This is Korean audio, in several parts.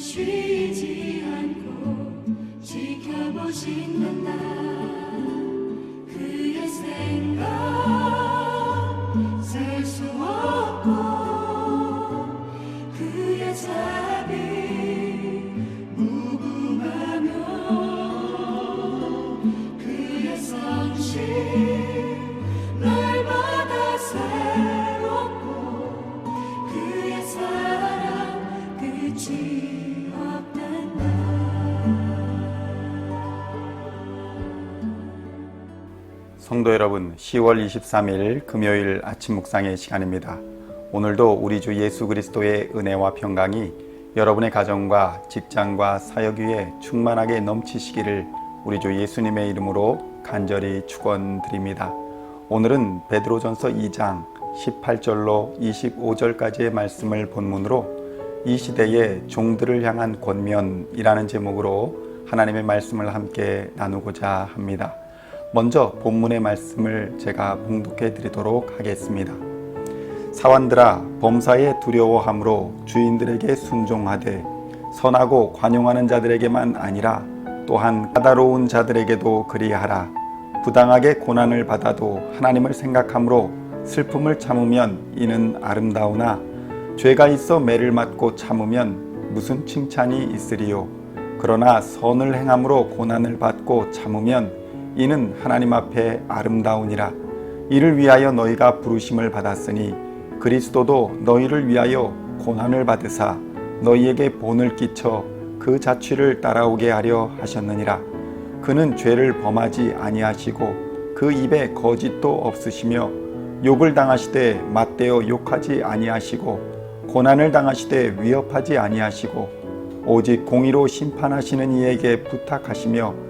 쉬지 않고 지켜보신단다 그의 생각 성도 여러분, 10월 23일 금요일 아침 묵상의 시간입니다. 오늘도 우리 주 예수 그리스도의 은혜와 평강이 여러분의 가정과 직장과 사역 위에 충만하게 넘치시기를 우리 주 예수님의 이름으로 간절히 축원드립니다. 오늘은 베드로전서 2장 18절로 25절까지의 말씀을 본문으로 이 시대의 종들을 향한 권면이라는 제목으로 하나님의 말씀을 함께 나누고자 합니다. 먼저 본문의 말씀을 제가 봉독해 드리도록 하겠습니다. 사환들아 범사에 두려워함으로 주인들에게 순종하되 선하고 관용하는 자들에게만 아니라 또한 까다로운 자들에게도 그리하라. 부당하게 고난을 받아도 하나님을 생각함으로 슬픔을 참으면 이는 아름다우나 죄가 있어 매를 맞고 참으면 무슨 칭찬이 있으리요. 그러나 선을 행함으로 고난을 받고 참으면 이는 하나님 앞에 아름다우니라. 이를 위하여 너희가 부르심을 받았으니 그리스도도 너희를 위하여 고난을 받으사 너희에게 본을 끼쳐 그 자취를 따라오게 하려 하셨느니라. 그는 죄를 범하지 아니하시고 그 입에 거짓도 없으시며 욕을 당하시되 맞대어 욕하지 아니하시고 고난을 당하시되 위협하지 아니하시고 오직 공의로 심판하시는 이에게 부탁하시며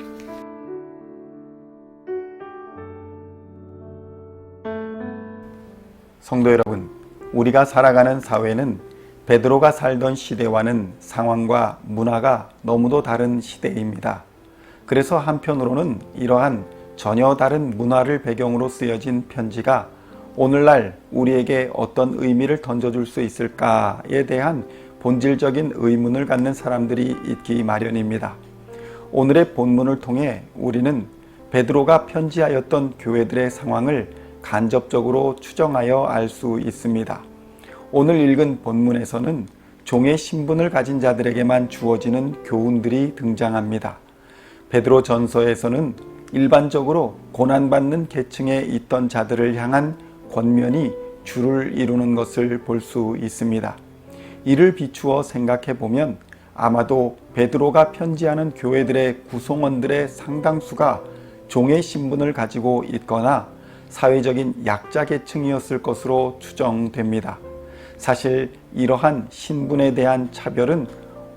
성도 여러분, 우리가 살아가는 사회는 베드로가 살던 시대와는 상황과 문화가 너무도 다른 시대입니다. 그래서 한편으로는 이러한 전혀 다른 문화를 배경으로 쓰여진 편지가 오늘날 우리에게 어떤 의미를 던져줄 수 있을까에 대한 본질적인 의문을 갖는 사람들이 있기 마련입니다. 오늘의 본문을 통해 우리는 베드로가 편지하였던 교회들의 상황을 간접적으로 추정하여 알 수 있습니다. 오늘 읽은 본문에서는 종의 신분을 가진 자들에게만 주어지는 교훈들이 등장합니다. 베드로 전서에서는 일반적으로 고난받는 계층에 있던 자들을 향한 권면이 주를 이루는 것을 볼 수 있습니다. 이를 비추어 생각해 보면 아마도 베드로가 편지하는 교회들의 구성원들의 상당수가 종의 신분을 가지고 있거나 사회적인 약자 계층이었을 것으로 추정됩니다. 사실 이러한 신분에 대한 차별은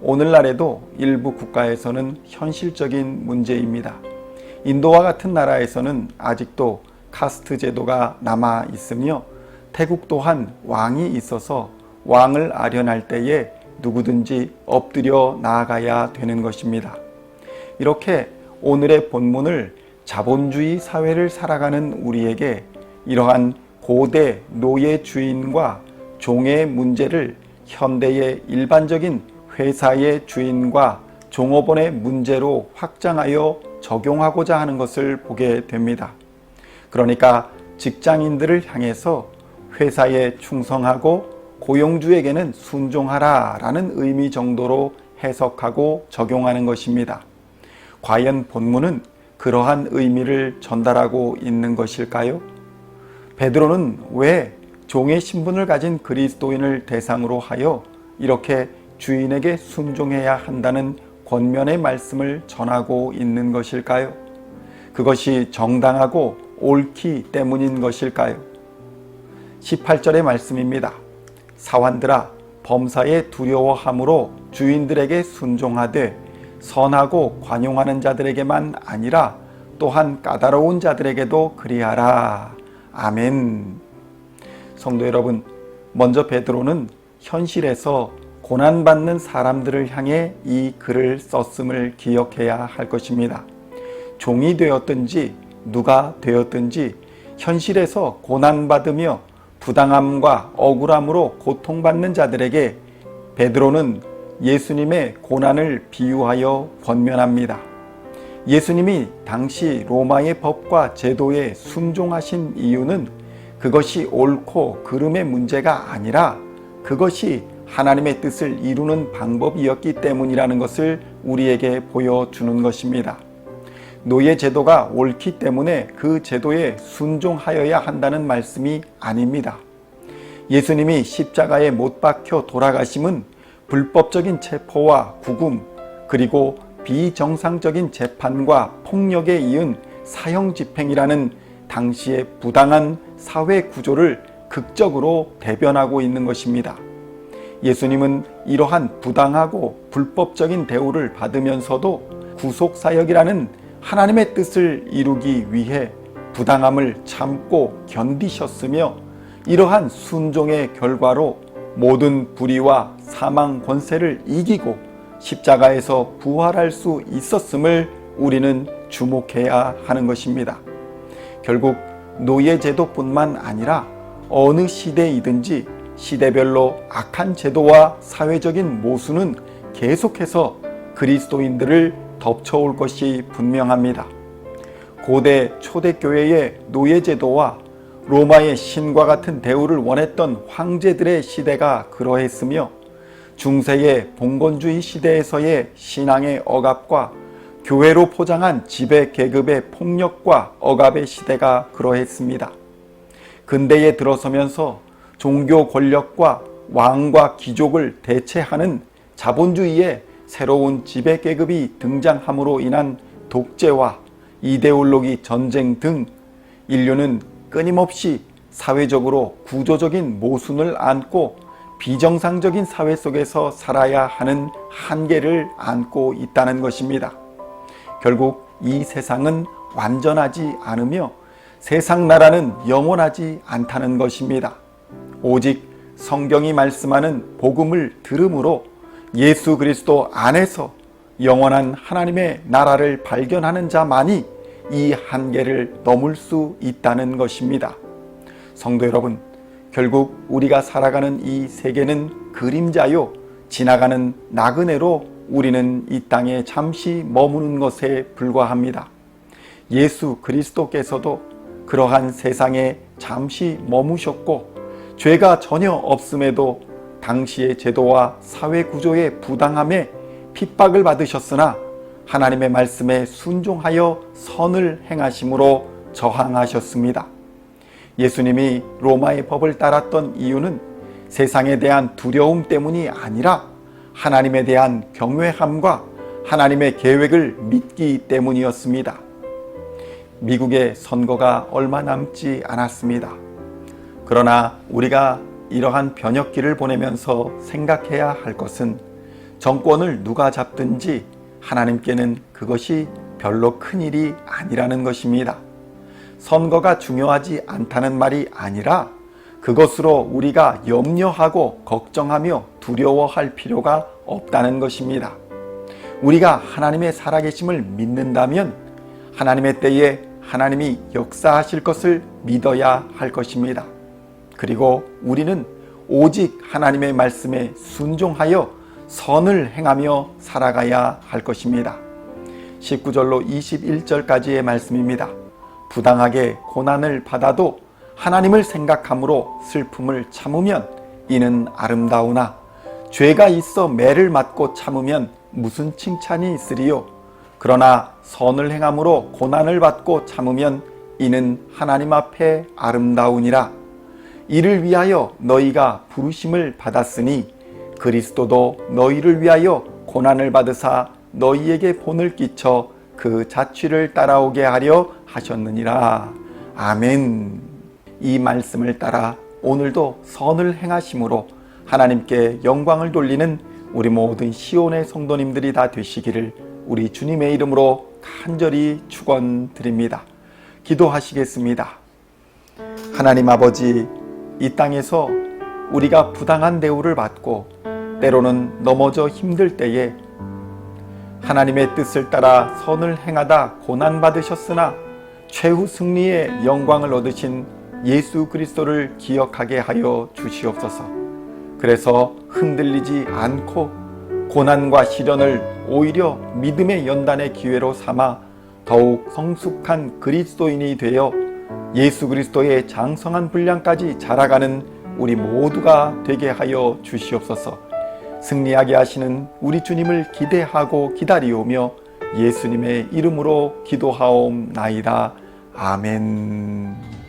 오늘날에도 일부 국가에서는 현실적인 문제입니다. 인도와 같은 나라에서는 아직도 카스트 제도가 남아 있으며 태국 또한 왕이 있어서 왕을 아련할 때에 누구든지 엎드려 나아가야 되는 것입니다. 이렇게 오늘의 본문을 자본주의 사회를 살아가는 우리에게 이러한 고대 노예 주인과 종의 문제를 현대의 일반적인 회사의 주인과 종업원의 문제로 확장하여 적용하고자 하는 것을 보게 됩니다. 그러니까 직장인들을 향해서 회사에 충성하고 고용주에게는 순종하라 라는 의미 정도로 해석하고 적용하는 것입니다. 과연 본문은 그러한 의미를 전달하고 있는 것일까요? 베드로는 왜 종의 신분을 가진 그리스도인을 대상으로 하여 이렇게 주인에게 순종해야 한다는 권면의 말씀을 전하고 있는 것일까요? 그것이 정당하고 옳기 때문인 것일까요? 18절의 말씀입니다. 사환들아 범사에 두려워함으로 주인들에게 순종하되 선하고 관용하는 자들에게만 아니라 또한 까다로운 자들에게도 그리하라. 아멘. 성도 여러분, 먼저 베드로는 현실에서 고난받는 사람들을 향해 이 글을 썼음을 기억해야 할 것입니다. 종이 되었든지 누가 되었든지 현실에서 고난받으며 부당함과 억울함으로 고통받는 자들에게 베드로는 예수님의 고난을 비유하여 권면합니다. 예수님이 당시 로마의 법과 제도에 순종하신 이유는 그것이 옳고 그름의 문제가 아니라 그것이 하나님의 뜻을 이루는 방법이었기 때문이라는 것을 우리에게 보여주는 것입니다. 노예 제도가 옳기 때문에 그 제도에 순종하여야 한다는 말씀이 아닙니다. 예수님이 십자가에 못 박혀 돌아가심은 불법적인 체포와 구금 그리고 비정상적인 재판과 폭력에 이은 사형 집행이라는 당시의 부당한 사회 구조를 극적으로 대변하고 있는 것입니다. 예수님은 이러한 부당하고 불법적인 대우를 받으면서도 구속사역이라는 하나님의 뜻을 이루기 위해 부당함을 참고 견디셨으며 이러한 순종의 결과로 모든 불의와 사망 권세를 이기고 십자가에서 부활할 수 있었음을 우리는 주목해야 하는 것입니다. 결국 노예 제도뿐만 아니라 어느 시대이든지 시대별로 악한 제도와 사회적인 모순은 계속해서 그리스도인들을 덮쳐올 것이 분명합니다. 고대 초대교회의 노예 제도와 로마의 신과 같은 대우를 원했던 황제들의 시대가 그러했으며 중세의 봉건주의 시대에서의 신앙의 억압과 교회로 포장한 지배 계급의 폭력과 억압의 시대가 그러했습니다. 근대에 들어서면서 종교 권력과 왕과 귀족을 대체하는 자본주의의 새로운 지배 계급이 등장함으로 인한 독재와 이데올로기 전쟁 등 인류는 끊임없이 사회적으로 구조적인 모순을 안고 비정상적인 사회 속에서 살아야 하는 한계를 안고 있다는 것입니다. 결국 이 세상은 완전하지 않으며 세상 나라는 영원하지 않다는 것입니다. 오직 성경이 말씀하는 복음을 들음으로 예수 그리스도 안에서 영원한 하나님의 나라를 발견하는 자만이 이 한계를 넘을 수 있다는 것입니다. 성도 여러분, 결국 우리가 살아가는 이 세계는 그림자요, 지나가는 나그네로 우리는 이 땅에 잠시 머무는 것에 불과합니다. 예수 그리스도께서도 그러한 세상에 잠시 머무셨고, 죄가 전혀 없음에도 당시의 제도와 사회 구조의 부당함에 핍박을 받으셨으나 하나님의 말씀에 순종하여 선을 행하심으로 저항하셨습니다. 예수님이 로마의 법을 따랐던 이유는 세상에 대한 두려움 때문이 아니라 하나님에 대한 경외함과 하나님의 계획을 믿기 때문이었습니다. 미국의 선거가 얼마 남지 않았습니다. 그러나 우리가 이러한 변혁기를 보내면서 생각해야 할 것은 정권을 누가 잡든지 하나님께는 그것이 별로 큰 일이 아니라는 것입니다. 선거가 중요하지 않다는 말이 아니라 그것으로 우리가 염려하고 걱정하며 두려워할 필요가 없다는 것입니다. 우리가 하나님의 살아계심을 믿는다면 하나님의 때에 하나님이 역사하실 것을 믿어야 할 것입니다. 그리고 우리는 오직 하나님의 말씀에 순종하여 선을 행하며 살아가야 할 것입니다. 19절로 21절까지의 말씀입니다. 부당하게 고난을 받아도 하나님을 생각함으로 슬픔을 참으면 이는 아름다우나 죄가 있어 매를 맞고 참으면 무슨 칭찬이 있으리요 그러나 선을 행함으로 고난을 받고 참으면 이는 하나님 앞에 아름다우니라 이를 위하여 너희가 부르심을 받았으니 그리스도도 너희를 위하여 고난을 받으사 너희에게 본을 끼쳐 그 자취를 따라오게 하려 하셨느니라. 아멘. 이 말씀을 따라 오늘도 선을 행하심으로 하나님께 영광을 돌리는 우리 모든 시온의 성도님들이 다 되시기를 우리 주님의 이름으로 간절히 축원드립니다. 기도하시겠습니다. 하나님 아버지, 이 땅에서 우리가 부당한 대우를 받고 때로는 넘어져 힘들 때에 하나님의 뜻을 따라 선을 행하다 고난 받으셨으나 최후 승리의 영광을 얻으신 예수 그리스도를 기억하게 하여 주시옵소서. 그래서 흔들리지 않고 고난과 시련을 오히려 믿음의 연단의 기회로 삼아 더욱 성숙한 그리스도인이 되어 예수 그리스도의 장성한 분량까지 자라가는 우리 모두가 되게 하여 주시옵소서. 승리하게 하시는 우리 주님을 기대하고 기다리오며 예수님의 이름으로 기도하옵나이다. 아멘.